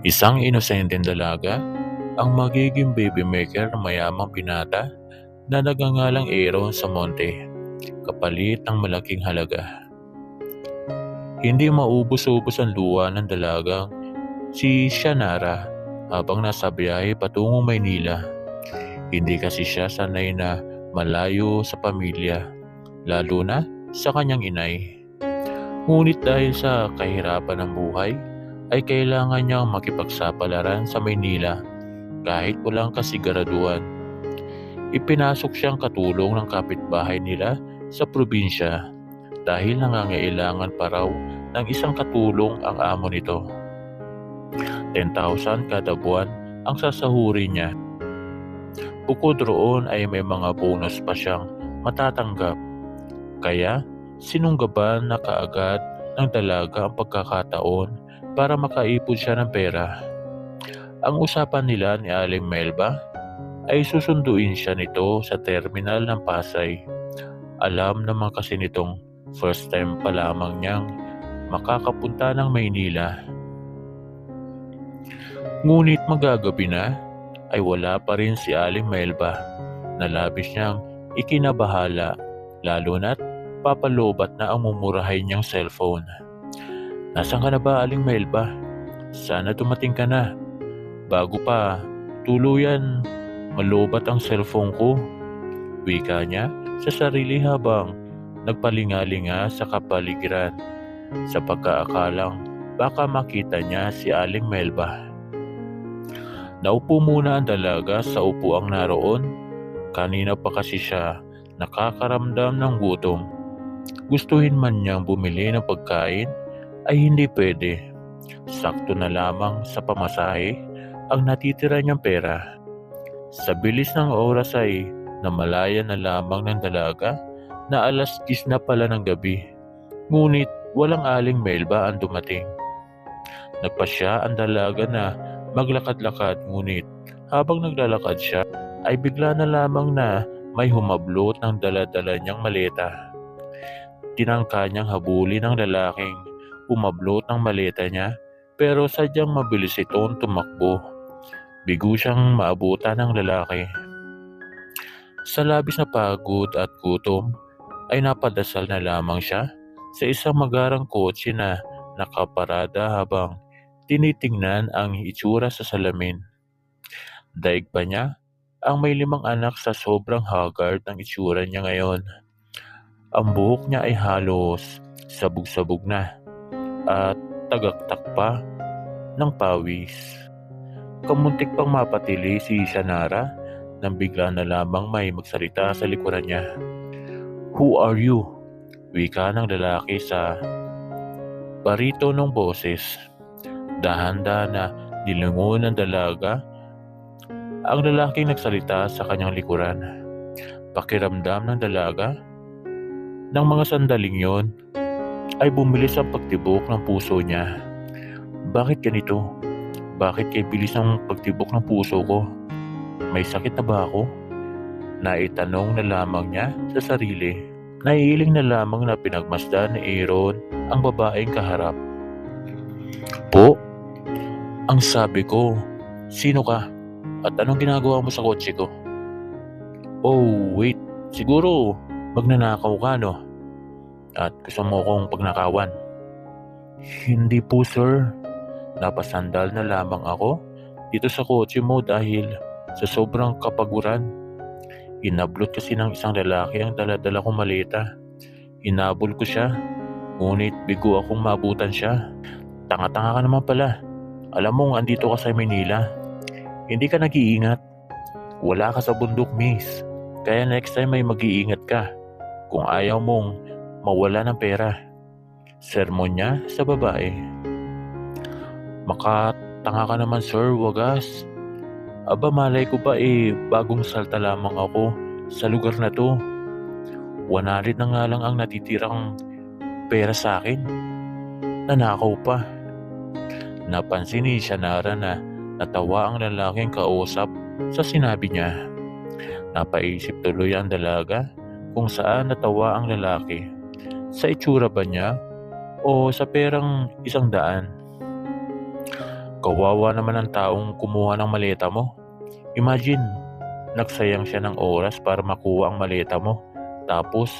Isang inosenteng dalaga ang magiging baby maker ng mayamang binata na nagangalang Aaron sa monte, kapalit ng malaking halaga. Hindi maubos-ubos ang luha ng dalagang si Shanara habang nasa biyahe patungong Maynila. Hindi kasi siya sanay na malayo sa pamilya, lalo na sa kanyang inay. Ngunit dahil sa kahirapan ng buhay, ay kailangan niyang makipagsapalaran sa Maynila kahit walang kasiguraduhan. Ipinasok siyang katulong ng kapitbahay nila sa probinsya dahil nangangailangan pa raw ng isang katulong ang amo nito. 10,000 kada buwan ang sasahuri niya. Bukod roon ay may mga bonus pa siyang matatanggap. Kaya sinunggaban na kaagad ng dalaga ang pagkakataon para makaipon siya ng pera. Ang usapan nila ni Aling Melba ay susunduin siya nito sa terminal ng Pasay. Alam naman kasi nitong first time pa lamang niyang makakapunta ng Maynila. Ngunit magagabi na ay wala pa rin si Aling Melba na labis niyang ikinabahala lalo na't papalobat na ang mumurahay niyang cellphone. Nasaan ka na ba Aling Melba? Sana dumating ka na. Bago pa, tuluyan malobat ang cellphone ko. Wika niya sa sarili habang nagpalingalinga sa kapaligiran sa pagkaakalang baka makita niya si Aling Melba. Naupo muna ang dalaga sa upuang naroon. Kanina pa kasi siya nakakaramdam ng gutom. Gustuhin man niyang bumili ng pagkain ay hindi pwede. Sakto na lamang sa pamasahe ang natitira niyang pera. Sa bilis ng oras ay namalaya na lamang ng dalaga na alas 10 na pala ng gabi. Ngunit walang aling Melba ang dumating. Nagpasya ang dalaga na maglakad-lakad ngunit habang naglalakad siya ay bigla na lamang na may humablot ng daladala niyang maleta. Tinangka niyang habulin ng lalaking umablot ng maleta niya pero sadyang mabilis itong tumakbo. Bigo siyang maabutan ng lalaki. Sa labis na pagod at gutom ay napadasal na lamang siya sa isang magarang kotse na nakaparada habang tinitingnan ang itsura sa salamin. Daig pa niya ang may limang anak sa sobrang haggard ng itsura niya ngayon. Ang buhok niya ay halos sabog-sabog na at tagaktak pa ng pawis. Kamuntik pang mapatili si Shanara nang bigla na lamang may magsalita sa likuran niya. Who are you? Wika ng lalaki sa barito ng boses. Dahanda na nilingon ng dalaga ang lalaking nagsalita sa kanyang likuran. Pakiramdam ng dalaga ng mga sandaling yon ay bumilis ang pagtibok ng puso niya. Bakit ganito? Bakit kay bilis ang pagtibok ng puso ko? May sakit na ba ako? Naitanong na lamang niya sa sarili. Naiiling na lamang na pinagmasdan ni Aaron ang babaeng kaharap. Po, ang sabi ko, sino ka? At anong ginagawa mo sa kotse ko? Oh, wait. Siguro, magnanakaw ka, no? At gusto mo kong pagnakawan? Hindi po, sir. Napasandal na lamang ako dito sa kotse mo dahil sa sobrang kapaguran. Inablot kasi ng isang lalaki ang daladala kong maleta. Hinabol ko siya, ngunit bigo akong mabutan siya. Tanga-tanga ka naman pala. Alam mong andito ka sa Manila. Hindi ka nag-iingat. Wala ka sa bundok, miss. Kaya next time may mag-iingat ka. Kung ayaw mong mawala ng pera. Sermon niya sa babae. Makatanga ka naman sir, wagas. Aba malay ko ba eh, bagong salta lamang ako sa lugar na to. 100 na nga lang ang natitirang pera sa akin. Nanakaw pa. Napansin ni Shanara na natawa ang lalaking kausap sa sinabi niya. Napaisip tuloy ang dalaga kung saan natawa ang lalaki. Sa itsura ba niya o sa perang isang daan? Kawawa naman ang taong kumuha ng maleta mo. Imagine, nagsayang siya ng oras para makuha ang maleta mo. Tapos,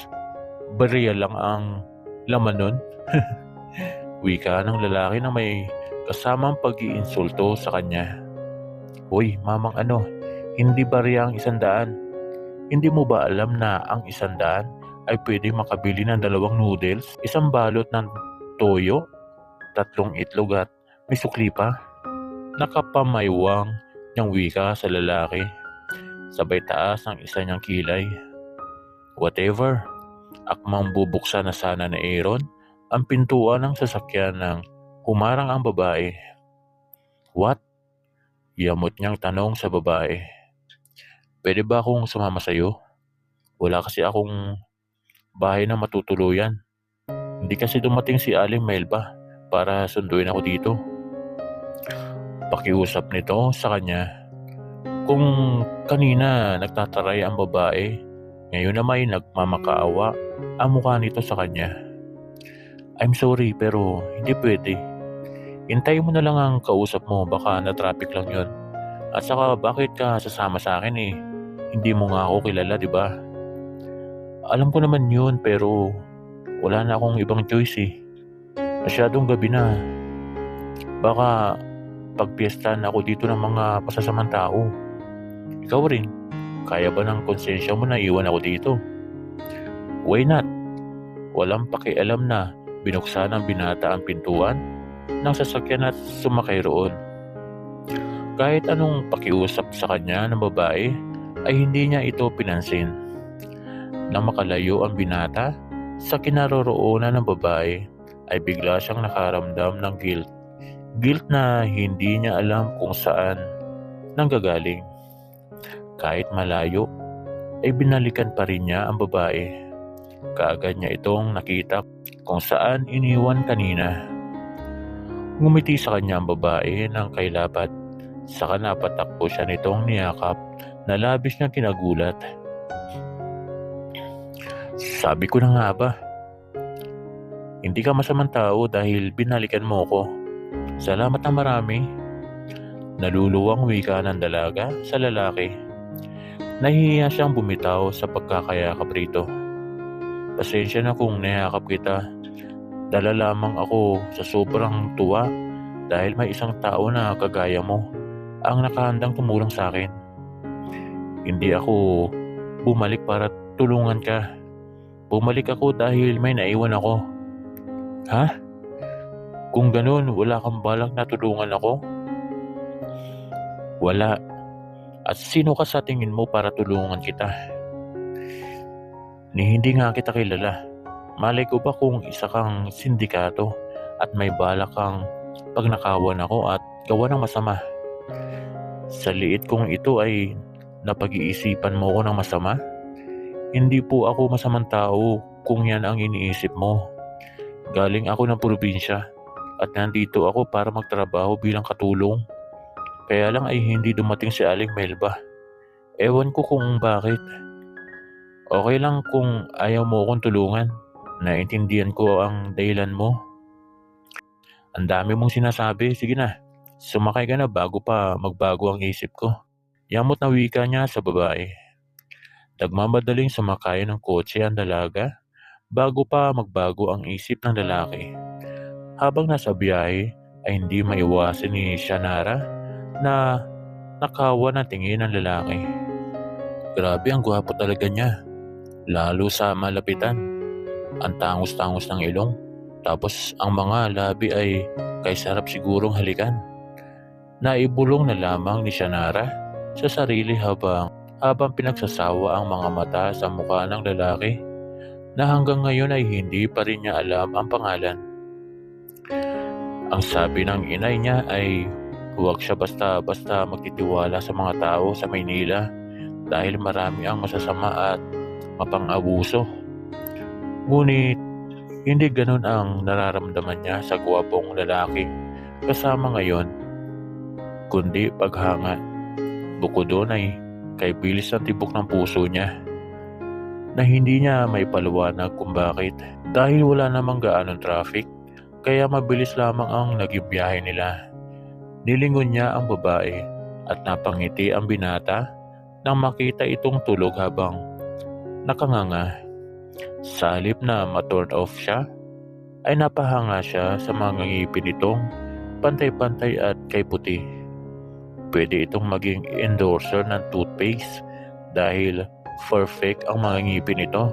bariya lang ang laman nun. Wika ng lalaki na may kasamang pag-iinsulto sa kanya. Hoy, mamang ano, hindi bariya ang isandaan. Hindi mo ba alam na ang isandaan ay pwede makabili ng dalawang noodles, isang balot ng toyo, tatlong itlog at may sukli pa? Nakapamaywang niyang wika sa lalaki. Sabay taas ang isa niyang kilay. Whatever, akmang bubuksan na sana na Aaron ang pintuan ng sasakyan ng humarang ang babae. What? Yamot niyang tanong sa babae. Pwede ba akong sumama sa'yo? Wala kasi akong bahay na matutuluyan. Hindi kasi dumating si Aling Melba para sunduin ako dito. Pakiusap nito sa kanya. Kung kanina nagtataray ang babae, ngayon na may nagmamakaawa ang mukha nito sa kanya. I'm sorry pero hindi pwede. Hintay mo na lang ang kausap mo baka na-traffic lang yon. At saka bakit ka sasama sa akin eh? Hindi mo nga ako kilala, di ba? Alam ko naman yun pero wala na akong ibang choice eh. Masyadong gabi na. Baka pagpiestahan ako dito ng mga masasamang tao. Ikaw rin, kaya ba ng konsensya mo na iwan ako dito? Why not? Walang pakialam na binuksan ng binata ang pintuan ng sasakyan at sumakay roon. Kahit anong pakiusap sa kanya ng babae ay hindi niya ito pinansin. Nang makalayo ang binata sa kinaroroonan ng babae ay bigla siyang nakaramdam ng guilt Guilt na hindi niya alam kung saan nanggagaling. Kahit malayo, ay binalikan pa rin niya ang babae. Kaagad niya itong nakita kung saan iniwan kanina. Ngumiti sa kanya ang babae ng kailapat. Saka napatakbo siya nitong niyakap na labis niyang kinagulat. Sabi ko na nga ba, hindi ka masamang tao dahil binalikan mo ko. Salamat na marami. Naluluwang wika ng dalaga sa lalaki. Nahihiya siyang bumitaw sa pagkakayakap rito. Pasensya na kung niyakap kita. Dala lamang ako sa sobrang tuwa dahil may isang tao na kagaya mo ang nakahandang tumulong sa akin. Hindi ako bumalik para tulungan ka. Bumalik ako dahil may naiwan ako. Ha? Kung ganun, wala kang balak na tulungan ako? Wala. At sino ka sa tingin mo para tulungan kita? Ni hindi nga kita kilala. Malay ko ba kung isa kang sindikato at may balak kang pagnakawan ako at gawa ng masama? Sa liit kong ito ay napag-iisipan mo ko ng masama? Hindi po ako masamang tao kung yan ang iniisip mo. Galing ako ng probinsya at nandito ako para magtrabaho bilang katulong. Kaya lang ay hindi dumating si Aling Melba. Ewan ko kung bakit. Okay lang kung ayaw mo akong tulungan. Naintindihan ko ang dahilan mo. Ang dami mong sinasabi. Sige na, sumakay ka na bago pa magbago ang isip ko. Yamot na wika niya sa babae. Nagmamadaling sumakay ng kotse ang dalaga bago pa magbago ang isip ng lalaki. Habang nasa biyahe ay hindi maiwasan ni Shanara na nakawa ng tingin ng lalaki. Grabe ang gwapo talaga niya. Lalo sa malapitan. Ang tangos-tangos ng ilong. Tapos ang mga labi ay kay sarap sigurong halikan. Naibulong na lamang ni Shanara sa sarili habang habang pinagsasawa ang mga mata sa mukha ng lalaki na hanggang ngayon ay hindi pa rin niya alam ang pangalan. Ang sabi ng inay niya ay huwag siya basta-basta magtitiwala sa mga tao sa Maynila dahil marami ang masasama at mapang-abuso. Ngunit hindi ganun ang nararamdaman niya sa gwapong lalaki kasama ngayon, kundi paghanga. Bukod doon ay kay bilis ang tibok ng puso niya na hindi niya may paliwanag kung bakit dahil wala namang gaanong traffic kaya mabilis lamang ang naging biyahe nila. Nilingon niya ang babae at napangiti ang binata nang makita itong tulog habang nakanganga. Sa halip na ma-turn off siya, ay napahanga siya sa mga ngipin nitong pantay-pantay at kay puti. Pwede itong maging endorser ng toothpaste dahil perfect ang mga ngipin nito.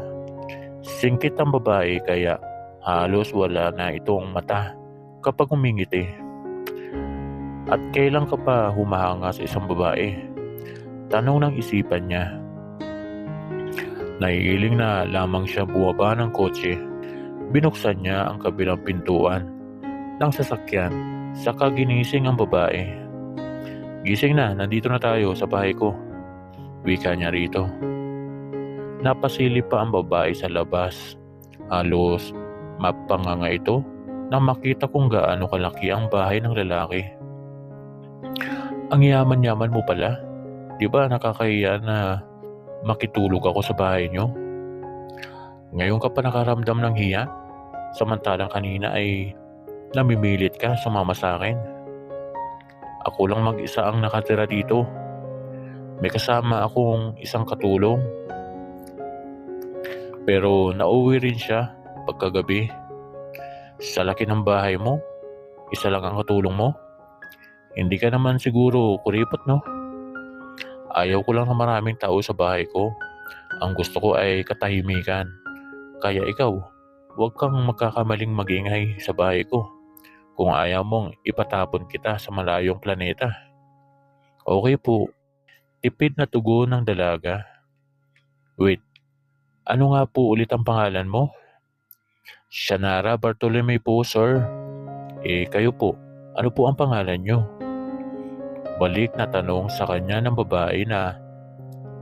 Singkit ang babae kaya halos wala na itong mata kapag humingiti. At kailan ka pa humahanga sa isang babae? Tanong ng isipan niya. Naiiling na lamang siya buwaba ng kotse. Binuksan niya ang kabilang pintuan ng sasakyan. Saka ginising ang babae. Gising na, nandito na tayo sa bahay ko. Wika niya rito. Napasilip pa ang babae sa labas. Halos mapanganga ito nang makita kung gaano kalaki ang bahay ng lalaki. Ang yaman-yaman mo pala. Di ba nakakahiya na makitulog ako sa bahay niyo? Ngayon ka pa nakaramdam ng hiya? Samantalang kanina ay namimilit ka sumama sa akin. Ako lang mag-isa ang nakatira dito. May kasama akong isang katulong. Pero nauwi rin siya pagkagabi. Sa laki ng bahay mo, isa lang ang katulong mo. Hindi ka naman siguro kuripot, no? Ayaw ko lang na maraming tao sa bahay ko. Ang gusto ko ay katahimikan. Kaya ikaw, huwag kang magkakamaling magingay sa bahay ko. Kung ayaw mong ipatapon kita sa malayong planeta. Okay po. Tipid na tugon ng dalaga. Wait, ano nga po ulit ang pangalan mo? Shanara Bartolome po, sir. Eh, kayo po, ano po ang pangalan nyo? Balik na tanong sa kanya ng babae na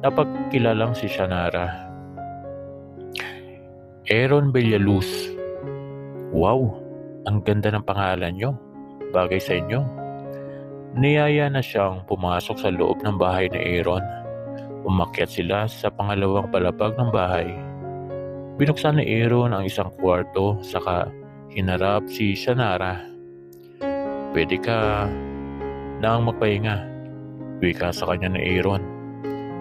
napagkilalang si Shanara. Aaron Bellaluz. Wow, ang ganda ng pangalan nyo. Bagay sa inyo. Niyaya na siyang pumasok sa loob ng bahay ni Aaron. Umakyat sila sa pangalawang palapag ng bahay. Binuksan ni Aaron ang isang kwarto saka hinarap si Shanara. Pwede ka nang magpahinga. Wika sa kanya ni Aaron.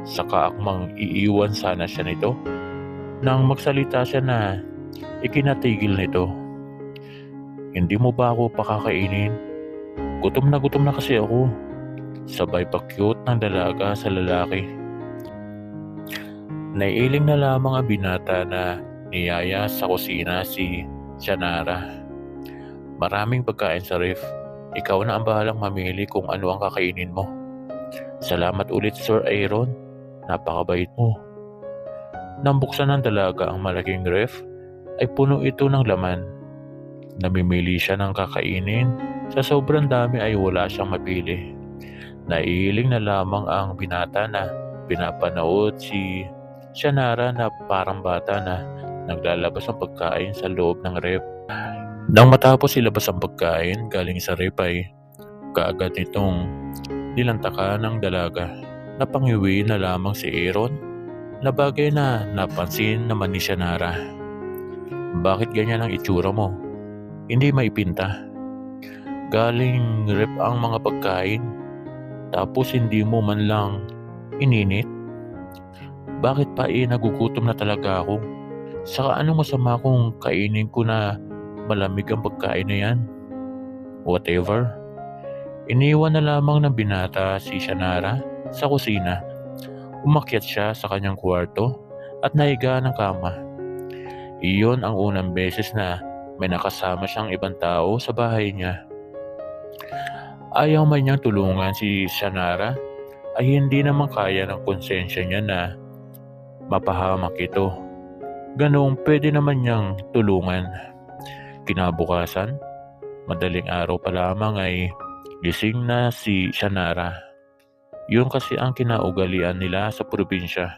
Saka akmang iiwan sana siya nito. Nang magsalita siya na ikinatigil nito. Hindi mo ba ako pakakainin? Gutom na gutom na kasi ako. Sabay pa cute ng dalaga sa lalaki. Naiiling na lamang ang binata na niyaya sa kusina si Shanara. Maraming pagkain sa ref. Ikaw na ang bahalang mamili kung ano ang kakainin mo. Salamat ulit Sir Aaron. Napakabait mo. Nang buksan ng dalaga ang malaking ref, ay puno ito ng laman. Namimili siya ng kakainin. Sa sobrang dami ay wala siyang mapili. Naiiling na lamang ang binata na pinapanood si Shanara na parang bata na naglalabas ng pagkain sa loob ng rep. Nang matapos ilabas ang pagkain galing sa rep ay kaagad nitong nilantaka ng dalaga. Napangiwi na lamang si Aaron na bagay na napansin naman ni Shanara. Bakit ganyan ang itsura mo? Hindi maipinta. Galing rep ang mga pagkain tapos hindi mo man lang ininit. Bakit pa eh nagugutom na talaga ako? Saka ano masama kung kainin ko na malamig ang pagkain na yan? Whatever. Iniwan na lamang ng binata si Shanara sa kusina. Umakyat siya sa kanyang kwarto at naiga ng kama. Iyon ang unang beses na may nakasama siyang ibang tao sa bahay niya. Ayaw man niyang tulungan si Shanara ay hindi naman kaya ng konsensya niya na mapahamak ito. Ganong pwede naman niyang tulungan. Kinabukasan, madaling araw pa lamang ay gising na si Shanara. Yun kasi ang kinaugalian nila sa probinsya.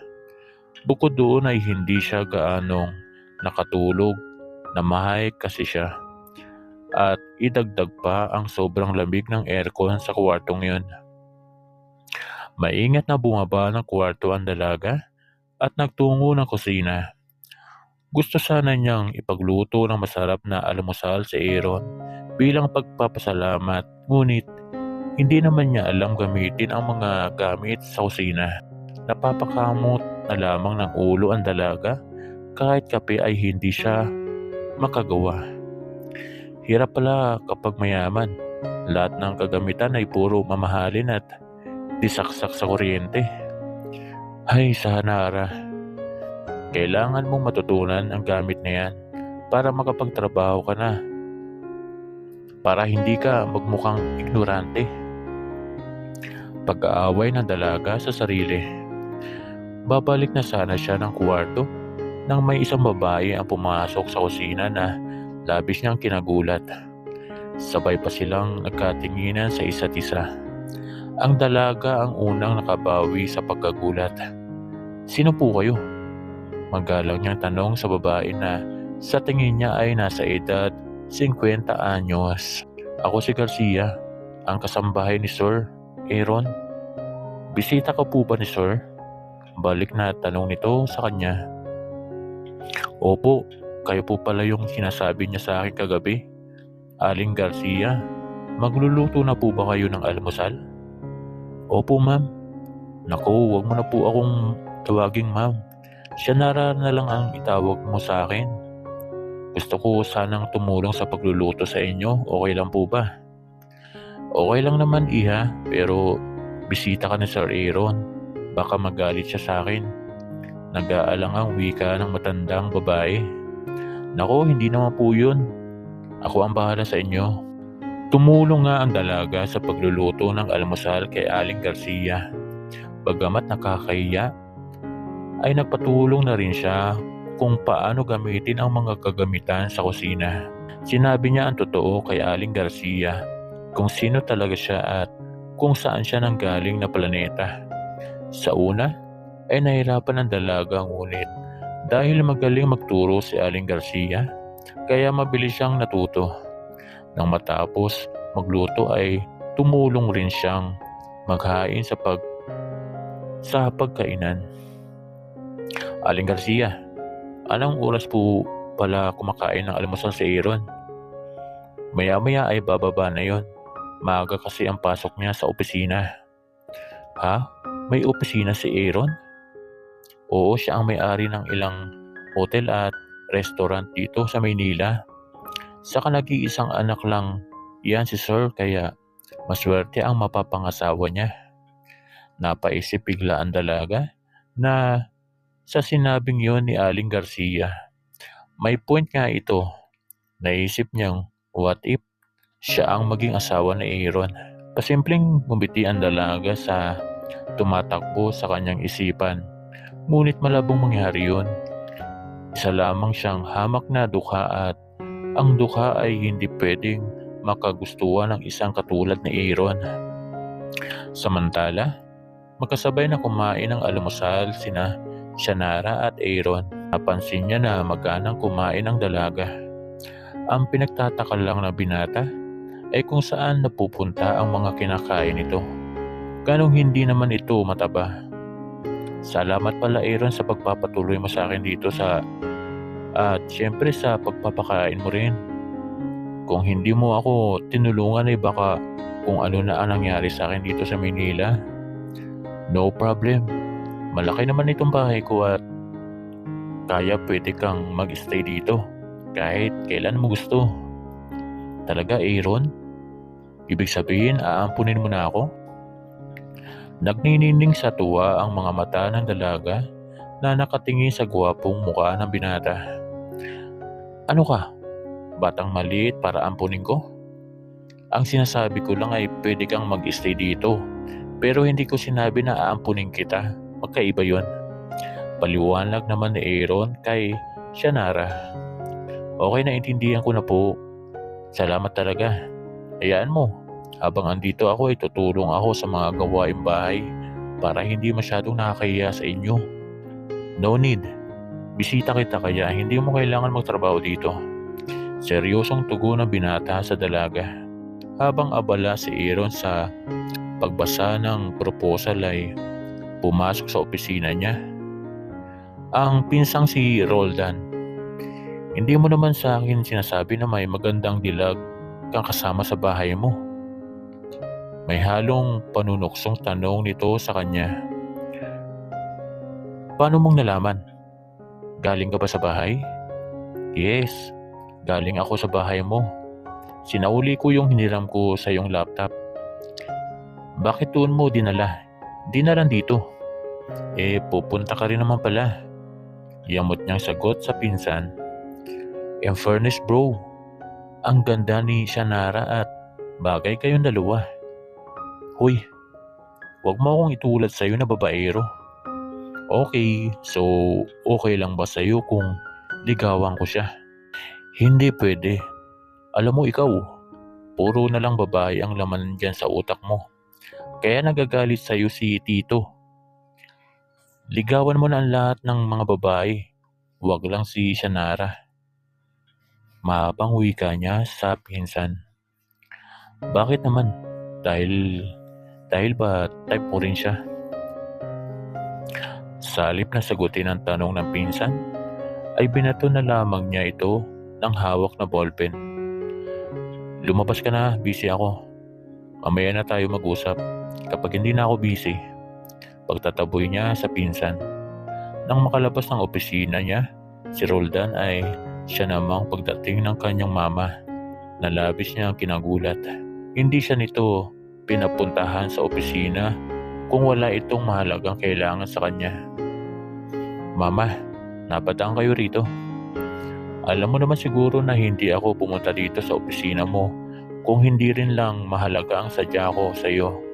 Bukod doon ay hindi siya gaanong nakatulog, namahay kasi siya. At idagdag pa ang sobrang lamig ng aircon sa kwartong yun. Maingat na bumaba ng kwarto ang dalaga at nagtungo ng kusina. Gusto sana niyang ipagluto ng masarap na almusal sa Aaron bilang pagpapasalamat ngunit Hindi naman niya alam gamitin ang mga gamit sa kusina. Napapakamot na lamang ng ulo ang dalaga kahit kape ay hindi siya makagawa. Hirap pala kapag mayaman. Lahat ng kagamitan ay puro mamahalin at disaksak sa kuryente. Ay, Sahanara. Kailangan mong matutunan ang gamit na yan para makapagtrabaho ka na. Para hindi ka magmukhang ignorante. Pag-aaway ng dalaga sa sarili. Babalik na sana siya ng kwarto nang may isang babae ang pumasok sa kusina na labis niyang kinagulat. Sabay pa silang nagkatinginan sa isa't isa. Ang dalaga ang unang nakabawi sa pagkagulat. Sino po kayo? Magalang niyang tanong sa babae na sa tingin niya ay nasa edad 50 anyos. Ako si Garcia, ang kasambahay ni Sir Aaron. Bisita ka po ba ni Sir? Balik na tanong nito sa kanya. Opo, kayo po pala yung sinasabi niya sa akin kagabi. Aling Garcia, magluluto na po ba kayo ng almusal? Opo ma'am. Naku, wag mo na po akong tawaging ma'am. Siya nara na lang ang itawag mo sa akin. Gusto ko sanang tumulong sa pagluluto sa inyo. Okay lang po ba? Okay lang naman iha, pero bisita ka ni Sir Aaron. Baka magalit siya sa akin. Nag-aalang ang wika ng matandang babae. Nako, hindi naman po yun. Ako ang bahala sa inyo. Tumulong nga ang dalaga sa pagluluto ng almusal kay Aling Garcia. Bagamat nakakahiya, ay nagpatulong na rin siya kung paano gamitin ang mga kagamitan sa kusina. Sinabi niya ang totoo kay Aling Garcia kung sino talaga siya at kung saan siya nanggaling na planeta. Sa una, ay nahirapan ang dalaga ngunit dahil magaling magturo si Aling Garcia, kaya mabilis siyang natuto. Nang matapos magluto ay tumulong rin siyang maghain sa pag sa pagkainan. Aling Garcia, anong oras po pala kumakain ng almusal si Aaron? Maya-maya ay bababa na yon. Maaga kasi ang pasok niya sa opisina. Ha? May opisina si Aaron? Oo, siya ang may-ari ng ilang hotel at restaurant dito sa Maynila. Saka nag-iisang anak lang yan si Sir kaya maswerte ang mapapangasawa niya. Napaisip bigla ang dalaga na sa sinabing yon ni Aling Garcia. May point nga ito. Naisip niyang what if siya ang maging asawa ni Aaron. Pasimpleng gumiti ang dalaga sa tumatakbo sa kanyang isipan. Ngunit malabong mangyari yun. Isa lamang siyang hamak na dukha at ang dukha ay hindi pwedeng makagustuhan ng isang katulad ni Aaron. Samantala, magkasabay na kumain ng almusal sina Shanara at Aaron. Napansin niya na maganang kumain ang dalaga. Ang pinagtataka lang na binata ay kung saan napupunta ang mga kinakain nito. Ganong hindi naman ito mataba. Salamat pala Aaron sa pagpapatuloy mo sa akin dito sa at syempre sa pagpapakain mo rin. Kung hindi mo ako tinulungan ay baka kung ano na ang nangyari sa akin dito sa Manila. No problem. Malaki naman itong bahay ko at kaya pwede kang mag-stay dito kahit kailan mo gusto. Talaga Aaron? Ibig sabihin aampunin mo na ako? Nagnininding sa tuwa ang mga mata ng dalaga na nakatingin sa gwapong mukha ng binata. Ano ka? Batang maliit para ampunin ko? Ang sinasabi ko lang ay pwede kang mag-stay dito. Pero hindi ko sinabi na aampunin kita. Magkaiba yon. Paliwanag naman ni Aaron kay Shanara. Okay na intindihan ko na po. Salamat talaga. Hayaan mo. Habang andito ako ay tutulong ako sa mga gawaing bahay para hindi masyadong nakakahiya sa inyo. No need. Bisita kita kaya hindi mo kailangan magtrabaho dito. Seryosong tugon ng binata sa dalaga. Habang abala si Aaron sa pagbasa ng proposal ay pumasok sa opisina niya. Ang pinsang si Roldan. Hindi mo naman sa akin sinasabi na may magandang dilag kang kasama sa bahay mo. May halong panunuksong tanong nito sa kanya. Paano mong nalaman? Galing ka ba sa bahay? Yes, galing ako sa bahay mo. Sinauli ko yung hiniram ko sa yung laptop. Bakit doon mo dinala? Dinala dito. Eh, pupunta ka rin naman pala. Yamot niyang sagot sa pinsan. In fairness bro, ang ganda ni Shanara at bagay kayong dalawa. Hoy, wag mo akong itulad sa'yo na babaero. Okay, so okay lang ba sa'yo kung ligawan ko siya? Hindi pwede. Alam mo ikaw, puro na lang babae ang laman dyan sa utak mo. Kaya nagagalit sa'yo si Tito. Ligawan mo na ang lahat ng mga babae. Huwag lang si Shanara. Mahabang wika niya sa pinsan. Bakit naman? Dahil, dahil ba type mo rin siya? Salip na sagutin ang tanong ng pinsan, ay binato na lamang niya ito ng hawak na ballpen. Lumabas ka na, busy ako. Mamaya na tayo mag-usap. Kapag hindi na ako busy, pagtataboy niya sa pinsan. Nang makalabas ng opisina niya, si Roldan ay siya namang pagdating ng kanyang mama. Nalabis niya ang kinagulat. Hindi siya nito pinapuntahan sa opisina kung wala itong mahalagang kailangan sa kanya. Mama, napadaan kayo rito. Alam mo naman siguro na hindi ako pumunta dito sa opisina mo kung hindi rin lang mahalaga ang sadya ko sa iyo.